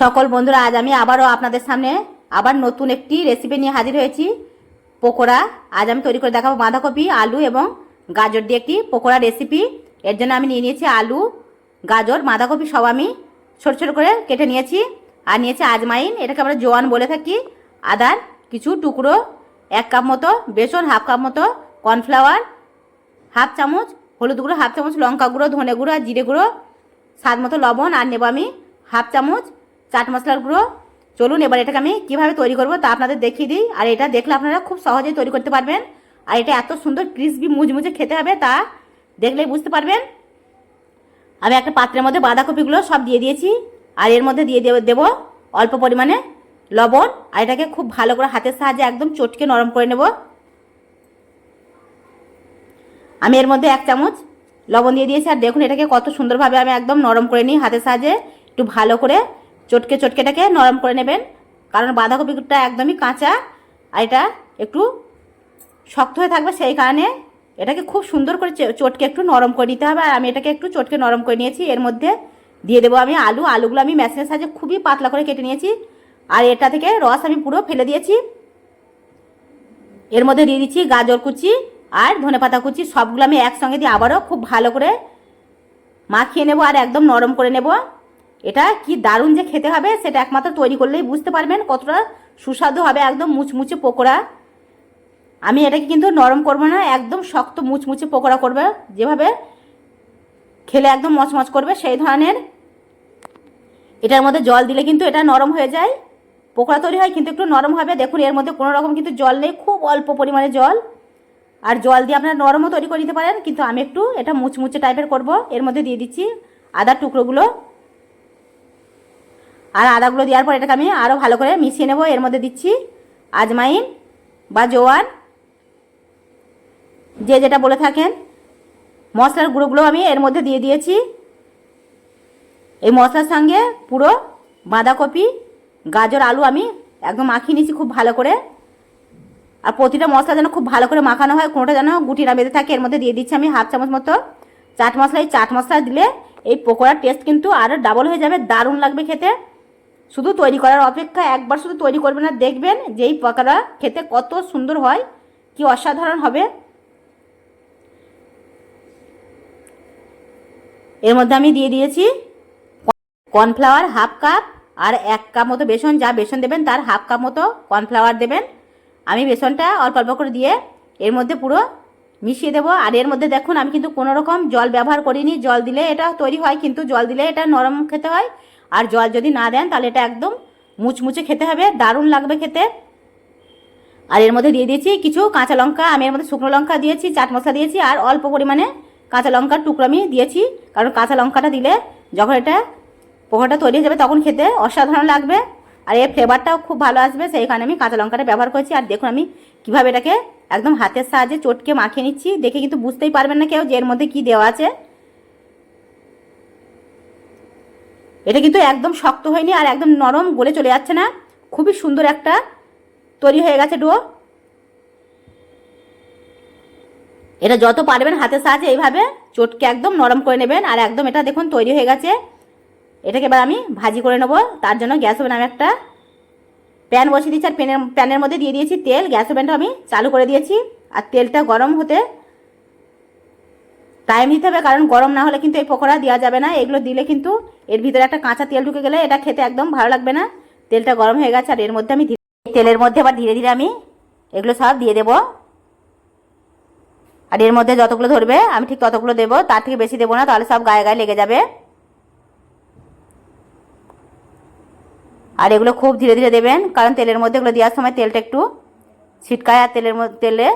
সকল বন্ধুরা, আজ আমি আবারও আপনাদের সামনে আবার নতুন একটি রেসিপি নিয়ে হাজির হয়েছি। পকোড়া, আজ আমি তৈরি করে দেখাবো বাঁধাকপি, আলু এবং গাজর দিয়ে একটি পকোড়া রেসিপি এর জন্য আমি নিয়ে নিয়েছি আলু, গাজর, বাঁধাকপি সব আমি ছোট ছোট করে কেটে নিয়েছি। আর নিয়েছি আজমাইন, এটাকে আমরা জোয়ান বলে থাকি। আদার কিছু টুকরো, এক কাপ মতো বেসন, হাফ কাপ মতো কর্নফ্লাওয়ার, হাফ চামচ হলুদ গুঁড়ো, হাফ চামচ লঙ্কা গুঁড়ো, ধনে গুঁড়ো আর জিরে গুঁড়ো, স্বাদ মতো লবণ, আর নেব আমি হাফ চামচ চাট মশলার গুঁড়ো। চলুন এবার এটাকে আমি কীভাবে তৈরি করব তা আপনাদের দেখিয়ে দিই। আর এটা দেখলে আপনারা খুব সহজেই তৈরি করতে পারবেন। আর এটা এত সুন্দর ক্রিসপি মুচমুচে খেতে হবে তা দেখলেই বুঝতে পারবেন। আমি একটা পাত্রের মধ্যে বাঁধাকপিগুলো সব দিয়ে দিয়েছি। আর এর মধ্যে দিয়ে দেব দেবো অল্প পরিমাণে লবণ। আর এটাকে খুব ভালো করে হাতের সাহায্যে একদম চটকে নরম করে নেব। আমি এর মধ্যে এক চামচ লবণ দিয়ে দিয়েছি। আর দেখুন এটাকে কত সুন্দরভাবে আমি একদম নরম করে নিই হাতের সাহায্যে। একটু ভালো করে চটকে চটকেটাকে নরম করে নেবেন। কারণ বাঁধাকপিটা একদমই কাঁচা আর এটা একটু শক্ত হয়ে থাকবে, সেই কারণে এটাকে খুব সুন্দর করে চটকে একটু নরম করে নিতে হবে। আর আমি এটাকে একটু চটকে নরম করে নিয়েছি। এর মধ্যে দিয়ে দেবো আমি আলু। আলুগুলো আমি মেশিনের সাহায্যে খুবই পাতলা করে কেটে নিয়েছি। আর এটা থেকে রস আমি পুরো ফেলে দিয়েছি। এর মধ্যে দিয়ে দিচ্ছি গাজর কুচি আর ধনেপাতা কুচি। সবগুলো আমি একসঙ্গে দিয়ে আবারও খুব ভালো করে মাখিয়ে নেব আর একদম নরম করে নেব। এটা কি দারুণ যে খেতে হবে সেটা একমাত্র তৈরি করলেই বুঝতে পারবেন কতটা সুস্বাদু হবে একদম মুচমুচে পকোড়া। আমি এটাকে কিন্তু নরম করব না, একদম শক্ত মুচমুচে পকোড়া করবে, যেভাবে খেলে একদম মচমচ করবে সেই ধরনের। এটার মধ্যে জল দিলে কিন্তু এটা নরম হয়ে যায়। পকোড়া তৈরি হয় কিন্তু একটু নরম হবে, দেখুন এর মধ্যে কোনো রকম কিন্তু জল নেই, খুব অল্প পরিমাণে জল। আর জল দিয়ে আপনারা নরমও তৈরি করে নিতে পারেন, কিন্তু আমি একটু এটা মুচমুচে টাইপের করব। এর মধ্যে দিয়ে দিচ্ছি আদার টুকরোগুলো। আর আদাগুলো দেওয়ার পর এটাকে আমি আরও ভালো করে মিশিয়ে নেব। এর মধ্যে দিচ্ছি আজমাইন বা জোয়ান, যে যেটা বলে থাকেন। মশলার গুঁড়োগুলো আমি এর মধ্যে দিয়ে দিয়েছি। এই মশলার সঙ্গে পুরো বাঁধাকপি, গাজর, আলু আমি একদম মাখিয়ে নিয়েছি খুব ভালো করে। আর প্রতিটা মশলা যেন খুব ভালো করে মাখানো হয়, কোনোটা যেন গুটি না বেঁধে থাকে, এর মধ্যে দিয়ে দিচ্ছি আমি হাফ চামচ মতো চাট মশলা। এই চাট মশলা দিলে এই পকোড়ার টেস্ট কিন্তু আরও ডাবল হয়ে যাবে, দারুণ লাগবে খেতে। শুধু তৈরি করার অপেক্ষা, একবার শুধু তৈরি করবেন না, দেখবেন যে এই খেতে কত সুন্দর হয়, কি অসাধারণ হবে। এর মধ্যে আমি দিয়ে দিয়েছি কর্নফ্লাওয়ার হাফ কাপ আর এক কাপ মতো বেসন, যা বেসন দেবেন তার হাফ কাপ মতো কর্নফ্লাওয়ার দেবেন। আমি বেসনটা অল্প অল্প করে দিয়ে এর মধ্যে পুরো মিশিয়ে দেবো। আর এর মধ্যে দেখুন, আমি কিন্তু কোনো রকম জল ব্যবহার করিনি। জল দিলে এটা তৈরি হয়, কিন্তু জল দিলে এটা নরম খেতে হয়। আর জল যদি না দেন, তাহলে এটা একদম মুচমুচে খেতে হবে, দারুণ লাগবে খেতে। আর এর মধ্যে দিয়ে দিয়েছি কিছু কাঁচা লঙ্কা, আমি এর মধ্যে শুকনো লঙ্কা দিয়েছি, চাট মশলা দিয়েছি, আর অল্প পরিমাণে কাঁচা লঙ্কার টুকরো আমি দিয়েছি। কারণ কাঁচা লঙ্কাটা দিলে যখন এটা পোকাটা তৈরি হয়ে যাবে, তখন খেতে অসাধারণ লাগবে। আর এর ফ্লেভারটাও খুব ভালো আসবে সেই কারণে আমি কাঁচা লঙ্কাটা ব্যবহার করেছি। আর দেখুন, আমি কীভাবে এটাকে একদম হাতের সাহায্যে চটকে মাখিয়ে নিচ্ছি। দেখে কিন্তু বুঝতেই পারবেন না কেউ যে এর মধ্যে কী দেওয়া আছে। এটা কিন্তু একদম শক্ত হয়নি আর একদম নরম গলে চলে যাচ্ছে না। খুবই সুন্দর একটা তৈরি হয়ে গেছে ডো এটা যত পারবেন হাতের সাহায্যে এইভাবে চটকে একদম নরম করে নেবেন আর একদম এটা দেখুন তৈরি হয়ে গেছে। এটাকে এবার আমি ভাজি করে নেব। তার জন্য গ্যাস ওভেন আমি একটা প্যান বসিয়ে দিয়েছি আর প্যানের প্যানের মধ্যে দিয়ে দিয়েছি তেল। গ্যাস ওভেনটা আমি চালু করে দিয়েছি। আর তেলটা গরম হতে টাইম দিতে হবে কারণ গরম না হলে কিন্তু এই পকোড়া দেওয়া যাবে না। এগুলো দিলে কিন্তু এর ভিতরে একটা কাঁচা তেল ঢুকে গেলে এটা খেতে একদম ভালো লাগবে না। তেলটা গরম হয়ে গেছে আর এর মধ্যে আমি তেলের মধ্যে আবার ধীরে ধীরে আমি এগুলো সব দিয়ে দেবো। আর এর মধ্যে যতগুলো ধরবে, আমি ঠিক ততগুলো দেবো। তার থেকে বেশি দেবো না, তাহলে সব গায়ে গায়ে লেগে যাবে। আর এগুলো খুব ধীরে ধীরে দেবেন, কারণ তেলের মধ্যে এগুলো দেওয়ার সময় তেলটা একটু ছিটকায় আর তেলের তেলে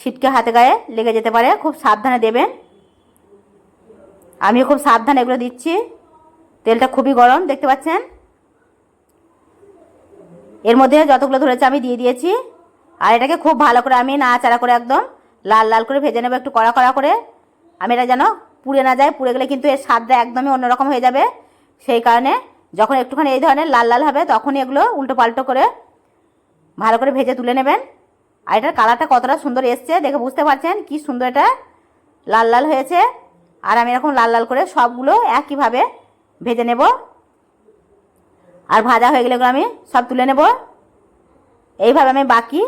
ছিটকে হাতে গায়ে লেগে যেতে পারে, খুব সাবধানে দেবেন। আমিও খুব সাবধানে এগুলো দিচ্ছি। তেলটা খুবই গরম, দেখতে পাচ্ছেন? এর মধ্যে যতগুলো ধরেছে আমি দিয়ে দিয়েছি। আর এটাকে খুব ভালো করে আমি নাড়াচাড়া করে একদম লাল লাল করে ভেজে নেব, একটু কড়া কড়া করে। আমি এটা যেন পুড়ে না যায়, পুড়ে গেলে কিন্তু এর স্বাদটা একদমই অন্যরকম হয়ে যাবে। সেই কারণে যখন একটুখানি এই ধরনের লাল লাল হবে, তখনই এগুলো উল্টো পাল্টো করে ভালো করে ভেজে তুলে নেবেন। আর এটার কালারটা কতটা সুন্দর এসছে, দেখে বুঝতে পারছেন? কি সুন্দর এটা? লাল লাল হয়েছে। আর আমি এরকম লাল লাল করে সবগুলো একইভাবে ভেজে নেব। আর ভাজা হয়ে গেলে আমি সব তুলে নেব। এইভাবে আমি বাকি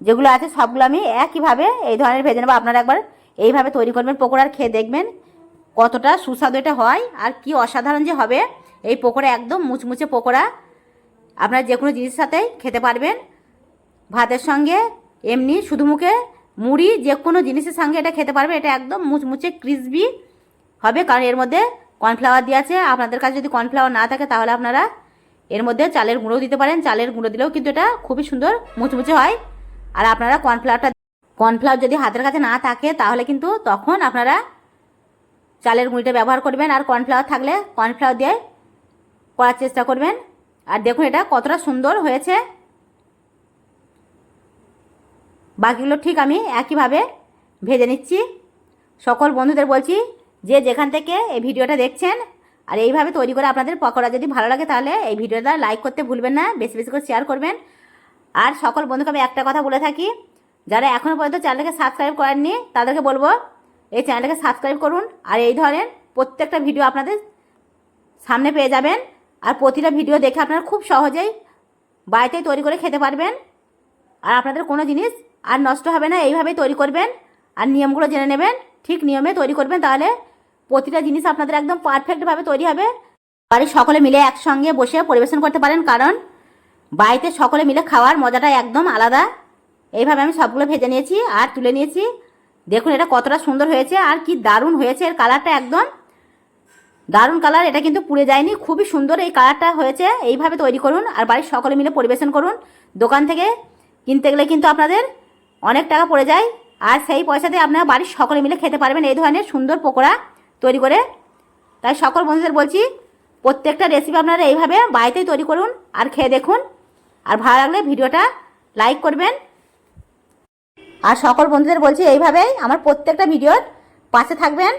যেগুলো আছে সবগুলো আমি একইভাবে এই ধরনের ভেজে নেব। আপনারা একবার এইভাবে তৈরি করবেন পকোড়ার, খেয়ে দেখবেন কতটা সুস্বাদু এটা হয় আর কি অসাধারণ যে হবে। এই পকোড়া একদম মুচমুচে পকোড়া। আপনারা যে কোনো জিনিসের সাথেই খেতে পারবেন। ভাতের সঙ্গে এমনি শুধু মুখে মুড়ি, যে কোনো জিনিসের সঙ্গে এটা খেতে পারবে। এটা একদম মুচমুচে ক্রিসবি হবে, কারণ এর মধ্যে কর্নফ্লাওয়ার দেওয়া আছে। আপনাদের কাছে যদি কর্নফ্লাওয়ার না থাকে, তাহলে আপনারা এর মধ্যে চালের গুঁড়ো দিতে পারেন। চালের গুঁড়ো দিলেও কিন্তু এটা খুবই সুন্দর মুচমুচে হয়। আর আপনারা কর্নফ্লাওয়ারটা কর্নফ্লাওয়ার যদি হাতের কাছে না থাকে, তাহলে কিন্তু তখন আপনারা চালের গুঁড়িটা ব্যবহার করবেন। আর কর্নফ্লাওয়ার থাকলে কর্নফ্লাওয়ার দিয়ে করার চেষ্টা করবেন। আর দেখুন এটা কতটা সুন্দর হয়েছে। বাকিগুলো ঠিক আমি একইভাবে ভেজে নিচ্ছি। সকল বন্ধুদের বলছি, যে যেখান থেকে এই ভিডিওটা দেখছেন, আর এইভাবে তৈরি করে আপনাদের পকোড়া যদি ভালো লাগে তাহলে এই ভিডিওটা লাইক করতে ভুলবেন না, বেশি বেশি করে শেয়ার করবেন। আর সকল বন্ধুকে আমি একটা কথা বলে থাকি, যারা এখনও পর্যন্ত চ্যানেলটাকে সাবস্ক্রাইব করেননি, তাদেরকে বলব, এই চ্যানেলটাকে সাবস্ক্রাইব করুন। আর এই ধরনের প্রত্যেকটা ভিডিও আপনাদের সামনে পেয়ে যাবেন। আর প্রতিটা ভিডিও দেখে আপনারা খুব সহজেই বাড়িতেই তৈরি করে খেতে পারবেন। আর আপনাদের কোনো জিনিস আর নষ্ট হবে না, এইভাবেই তৈরি করবেন। আর নিয়মগুলো জেনে নেবেন। ঠিক নিয়মে তৈরি করবেন, তাহলে প্রতিটা জিনিস আপনাদের একদম পারফেক্টভাবে তৈরি হবে। বাড়ির সকলে মিলে একসঙ্গে বসে পরিবেশন করতে পারেন, কারণ বাড়িতে সকলে মিলে খাওয়ার মজাটা একদম আলাদা। এইভাবে আমি সবগুলো ভেজে নিয়েছি আর তুলে নিয়েছি। দেখুন এটা কতটা সুন্দর হয়েছে আর কি দারুণ হয়েছে, এর কালারটা একদম। দারুণ কালার, এটা কিন্তু পুড়ে যায়নি, খুবই সুন্দর এই কালারটা হয়েছে। এইভাবে তৈরি করুন আর বাড়ির সকলে মিলে পরিবেশন করুন। দোকান থেকে কিনতে গেলে কিন্তু আপনাদের অনেক টাকা পড়ে যায় আর সেই পয়সাতে আপনারা বাড়ির সকলে মিলে খেতে পারবেন এই ধরনের সুন্দর পকোড়া তৈরি করে। তাই সকল বন্ধুদের বলছি, প্রত্যেকটা রেসিপি আপনারা এইভাবে বাড়িতেই তৈরি করুন আর খেয়ে দেখুন। আর ভালো লাগলে ভিডিওটা লাইক করবেন। আর সকল বন্ধুদের বলছি, এইভাবেই আমার প্রত্যেকটা ভিডিওর পাশে থাকবেন।